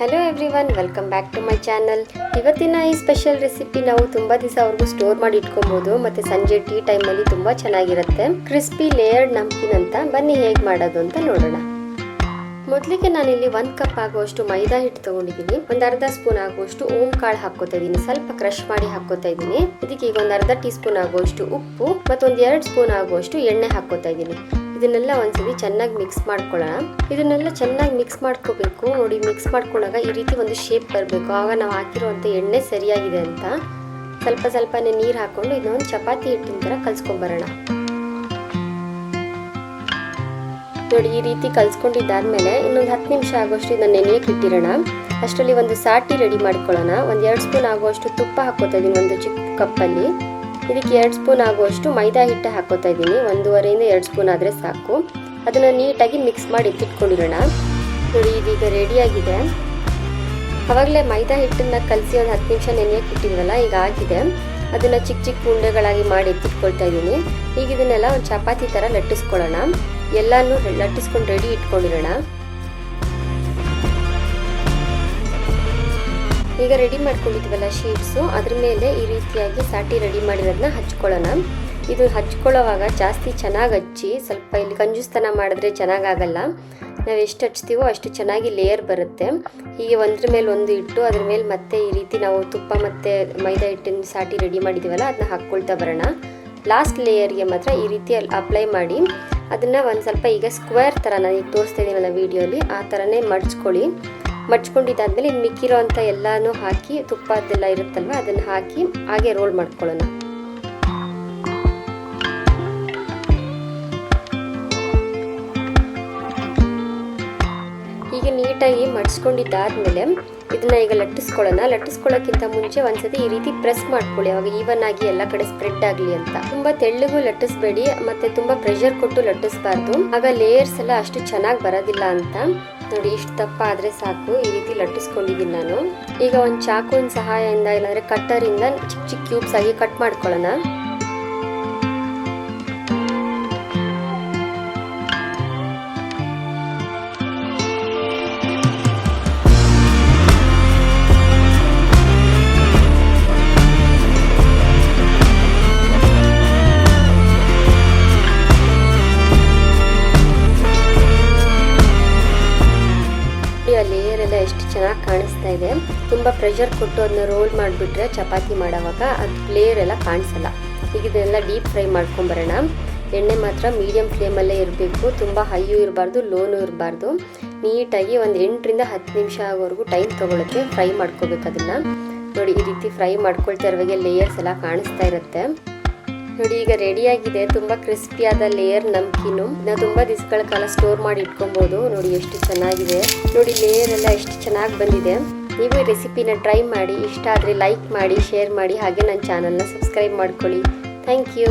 Hello everyone welcome back to my channel ಇವತ್ತಿನ ಈ special recipe ನಾವು ತುಂಬ ಅವ್ರಿಗೂ ಸ್ಟೋರ್ ಮಾಡಿ ಇಟ್ಕೊಬೋದು, ಮತ್ತು ಸಂಜೆ ಟೀ ಟೈಮಲ್ಲಿ ತುಂಬ ಚೆನ್ನಾಗಿರುತ್ತೆ. ಕ್ರಿಸ್ಪಿ ಲೇಯರ್ಡ್ ನಮ್ಕಿನ್ ಅಂತ ಬನ್ನಿ ಹೇಗೆ ಮಾಡೋದು ಅಂತ ನೋಡೋಣ. ಮೊದಲಿಗೆ ನಾನಿಲ್ಲಿ ಒಂದು ಕಪ್ ಆಗುವಷ್ಟು ಮೈದಾ ಹಿಟ್ಟು ತಗೊಂಡಿದ್ದೀನಿ, ಒಂದು ಅರ್ಧ ಸ್ಪೂನ್ ಆಗುವಷ್ಟು ಓಂ ಕಾಳು ಹಾಕೋತಾ ಇದ್ದೀನಿ, ಸ್ವಲ್ಪ ಕ್ರಷ್ ಮಾಡಿ ಹಾಕೋತಾ ಇದ್ದೀನಿ. ಇದಕ್ಕೆ ಈಗ ಒಂದು ಅರ್ಧ ಟೀ ಸ್ಪೂನ್ ಆಗುವಷ್ಟು ಉಪ್ಪು ಮತ್ತು ಒಂದು ಎರಡು ಸ್ಪೂನ್ ಆಗುವಷ್ಟು ಎಣ್ಣೆ ಹಾಕೋತಾ ಇದ್ದೀನಿ. ಇದನ್ನೆಲ್ಲ ಒಂದ್ಸರಿ ಚೆನ್ನಾಗಿ ಮಿಕ್ಸ್ ಮಾಡ್ಕೊಳ್ಳೋಣ ಇದನ್ನೆಲ್ಲ ಚೆನ್ನಾಗಿ ಮಿಕ್ಸ್ ಮಾಡ್ಕೋಬೇಕು. ನೋಡಿ ಮಿಕ್ಸ್ ಮಾಡ್ಕೊಂಡಾಗ ಈ ರೀತಿ ಒಂದು ಶೇಪ್ ಬರಬೇಕು. ಆಗ ನಾವು ಹಾಕಿರುವಂಥ ಎಣ್ಣೆ ಸರಿಯಾಗಿದೆ ಅಂತ. ಸ್ವಲ್ಪ ಸ್ವಲ್ಪನೇ ನೀರು ಹಾಕೊಂಡು ಇದನ್ನೊಂದು ಚಪಾತಿ ಹಿಟ್ಟಿನ ಥರ ಕಲ್ಸ್ಕೊಂಬರೋಣ ನೋಡಿ, ಈ ರೀತಿ ಕಲ್ಸ್ಕೊಂಡಿದ್ದಾದ್ಮೇಲೆ ಇನ್ನೊಂದು ಹತ್ತು ನಿಮಿಷ ಆಗೋಷ್ಟು ಇದನ್ನ ನೆನೆಯಕ್ಕೆ ಇಟ್ಟಿರೋಣ. ಅಷ್ಟರಲ್ಲಿ ಒಂದು ಸಾಟಿ ರೆಡಿ ಮಾಡ್ಕೊಳ್ಳೋಣ ಒಂದು ಎರಡು ಸ್ಪೂನ್ ಆಗುವಷ್ಟು ತುಪ್ಪ ಹಾಕೋತಾ ಇದ್ದೀನಿ ಒಂದು ಚಿಕ್ಕ ಕಪ್ಪಲ್ಲಿ ಇದಕ್ಕೆ ಎರಡು ಸ್ಪೂನ್ ಆಗುವಷ್ಟು ಮೈದಾ ಹಿಟ್ಟು ಹಾಕೋತಾ ಇದ್ದೀನಿ. ಒಂದೂವರೆಯಿಂದ ಎರಡು ಸ್ಪೂನ್ ಆದರೆ ಸಾಕು. ಅದನ್ನು ನೀಟಾಗಿ ಮಿಕ್ಸ್ ಮಾಡಿ ಎತ್ತಿಟ್ಕೊಂಡಿರೋಣ ನೋಡಿ, ಇದೀಗ ರೆಡಿಯಾಗಿದೆ ಅವಾಗಲೇ ಮೈದಾ ಹಿಟ್ಟನ್ನು ಕಲಸಿ ಒಂದು ಹತ್ತು ನಿಮಿಷ ನೆನೆಯಕ್ಕೆ ಇಟ್ಟಿದ್ವಲ್ಲ, ಈಗ ಆಗಿದೆ. ಅದನ್ನು ಚಿಕ್ಕ ಚಿಕ್ಕ ಉಂಡೆಗಳಾಗಿ ಮಾಡಿ ಎತ್ತಿಟ್ಕೊಳ್ತಾ ಇದ್ದೀನಿ. ಈಗ ಇದನ್ನೆಲ್ಲ ಒಂದು ಚಪಾತಿ ಥರ ಲಟ್ಟಿಸ್ಕೊಳ್ಳೋಣ. ಎಲ್ಲನೂ ಲಟ್ಟಿಸ್ಕೊಂಡು ರೆಡಿ ಇಟ್ಕೊಂಡಿರೋಣ. ಈಗ ರೆಡಿ ಮಾಡ್ಕೊಂಡಿದ್ವಲ್ಲ ಶೀಟ್ಸು ಅದ್ರ ಮೇಲೆ ಈ ರೀತಿಯಾಗಿ ಸಾಟಿ ರೆಡಿ ಮಾಡಿರೋದನ್ನ ಹಚ್ಕೊಳ್ಳೋಣ. ಇದು ಹಚ್ಕೊಳ್ಳೋವಾಗ ಜಾಸ್ತಿ ಚೆನ್ನಾಗಿ ಹಚ್ಚಿ, ಸ್ವಲ್ಪ ಇಲ್ಲಿ ಕಂಜೂಸ್ತನ ಮಾಡಿದ್ರೆ ಚೆನ್ನಾಗಾಗಲ್ಲ. ನಾವು ಎಷ್ಟು ಹಚ್ತೀವೋ ಅಷ್ಟು ಚೆನ್ನಾಗಿ ಲೇಯರ್ ಬರುತ್ತೆ. ಹೀಗೆ ಒಂದ್ರ ಮೇಲೆ ಒಂದು ಇಟ್ಟು, ಅದ್ರ ಮೇಲೆ ಮತ್ತೆ ಈ ರೀತಿ ನಾವು ತುಪ್ಪ ಮತ್ತು ಮೈದಾ ಹಿಟ್ಟಿನ ಸಾಟಿ ರೆಡಿ ಮಾಡಿದ್ದೀವಲ್ಲ ಅದನ್ನ ಹಾಕ್ಕೊಳ್ತಾ ಬರೋಣ. ಲಾಸ್ಟ್ ಲೇಯರ್ಗೆ ಮಾತ್ರ ಈ ರೀತಿ ಅಪ್ಲೈ ಮಾಡಿ, ಅದನ್ನು ಒಂದು ಸ್ವಲ್ಪ ಈಗ ಸ್ಕ್ವೇರ್ ಥರ ನಾನು ಈಗ ತೋರಿಸ್ತಾ ಇದ್ದೀನಲ್ಲ ವೀಡಿಯೋಲಿ ಆ ಥರನೇ ಮಡ್ಚ್ಕೊಳ್ಳಿ. ಮಡ್ಚ್ಕೊಂಡಿದ್ದಾದ್ಮೇಲೆ ಇನ್ನು ಮಿಕ್ಕಿರೋ ಅಂಥ ಎಲ್ಲನೂ ಹಾಕಿ ತುಪ್ಪ ಅದೆಲ್ಲ ಇರುತ್ತಲ್ವ, ಅದನ್ನು ಹಾಕಿ ಹಾಗೆ ರೋಲ್ ಮಾಡ್ಕೊಳ್ಳೋಣ. ಈಗ ನೀಟಾಗಿ ಮಡ್ಸ್ಕೊಂಡಿದ್ದಾದ್ಮೇಲೆ ಇದನ್ನ ಈಗ ಲಟ್ಟಿಸ್ಕೊಳ್ಳೋಣ. ಲಟ್ಟಿಸ್ಕೊಳ್ಳೋಕ್ಕಿಂತ ಮುಂಚೆ ಒಂದ್ಸತಿ ಈ ರೀತಿ ಪ್ರೆಸ್ ಮಾಡ್ಕೊಳ್ಳಿ. ಅವಾಗ ಈವನ್ ಆಗಿ ಎಲ್ಲ ಕಡೆ ಸ್ಪ್ರೆಡ್ ಆಗಲಿ ಅಂತ. ತುಂಬಾ ತೆಳ್ಳಗೂ ಲಟ್ಟಿಸ್ಬೇಡಿ, ಮತ್ತೆ ತುಂಬಾ ಪ್ರೆಷರ್ ಕೊಟ್ಟು ಲಟ್ಟಿಸ್ಬಾರ್ದು. ಆಗ ಲೇಯರ್ಸ್ ಎಲ್ಲ ಅಷ್ಟು ಚೆನ್ನಾಗಿ ಬರೋದಿಲ್ಲ ಅಂತ. ನೋಡಿ, ಇಷ್ಟು ದಪ್ಪ ಆದರೆ ಸಾಕು. ಈ ರೀತಿ ಲಟ್ಟಿಸ್ಕೊಂಡಿದ್ದೀನಿ ನಾನು. ಈಗ ಒಂದು ಚಾಕುವಿನ ಸಹಾಯದಿಂದ, ಇಲ್ಲಾಂದರೆ ಕಟ್ಟರಿಂದ ಚಿಕ್ಕ ಚಿಕ್ಕ ಕ್ಯೂಬ್ಸ್ ಆಗಿ ಕಟ್ ಮಾಡ್ಕೊಳ್ಳೋಣ. ಎಷ್ಟು ಚೆನ್ನಾಗಿ ಕಾಣಿಸ್ತಾ ಇದೆ. ತುಂಬ ಪ್ರೆಷರ್ ಕೊಟ್ಟು ಅದನ್ನ ರೋಲ್ ಮಾಡಿಬಿಟ್ರೆ ಚಪಾತಿ ಮಾಡೋವಾಗ ಅದು ಪ್ಲೇಯರ್ ಎಲ್ಲ ಕಾಣಿಸಲ್ಲ. ಈಗ ಇದೆಲ್ಲ ಡೀಪ್ ಫ್ರೈ ಮಾಡ್ಕೊಂಬರೋಣ. ಎಣ್ಣೆ ಮಾತ್ರ ಮೀಡಿಯಂ ಫ್ಲೇಮಲ್ಲೇ ಇರಬೇಕು. ತುಂಬ ಹೈಯೂ ಇರಬಾರ್ದು ಲೋನು ಇರಬಾರ್ದು. ನೀಟಾಗಿ ಒಂದು ಎಂಟರಿಂದ ಹತ್ತು ನಿಮಿಷ ಆಗೋವರೆಗೂ ಟೈಮ್ ತೊಗೊಳುತ್ತೆ ಫ್ರೈ ಮಾಡ್ಕೋಬೇಕು ಅದನ್ನು ನೋಡಿ ಈ ರೀತಿ ಫ್ರೈ ಮಾಡ್ಕೊಳ್ತಾ ಇರುವಾಗೆ ಲೇಯರ್ಸ್ ಎಲ್ಲ ಕಾಣಿಸ್ತಾ ಇರುತ್ತೆ. ನೋಡಿ ಈಗ ರೆಡಿಯಾಗಿದೆ. ತುಂಬ ಕ್ರಿಸ್ಪಿಯಾದ ಲೇಯರ್ ನಮ್ಕಿನು ನಾವು ತುಂಬ ದಿವಸಗಳ ಕಾಲ ಸ್ಟೋರ್ ಮಾಡಿ ಇಟ್ಕೊಬಹುದು ನೋಡಿ ಎಷ್ಟು ಚೆನ್ನಾಗಿದೆ. ನೋಡಿ ಲೇಯರ್ ಎಲ್ಲ ಎಷ್ಟು ಚೆನ್ನಾಗಿ ಬಂದಿದೆ. ನೀವು ಈ ರೆಸಿಪಿನ ಟ್ರೈ ಮಾಡಿ, ಇಷ್ಟ ಆದರೆ ಲೈಕ್ ಮಾಡಿ ಶೇರ್ ಮಾಡಿ, ಹಾಗೆ ನನ್ನ ಚಾನಲ್ನ ಸಬ್ಸ್ಕ್ರೈಬ್ ಮಾಡ್ಕೊಳ್ಳಿ. Thank you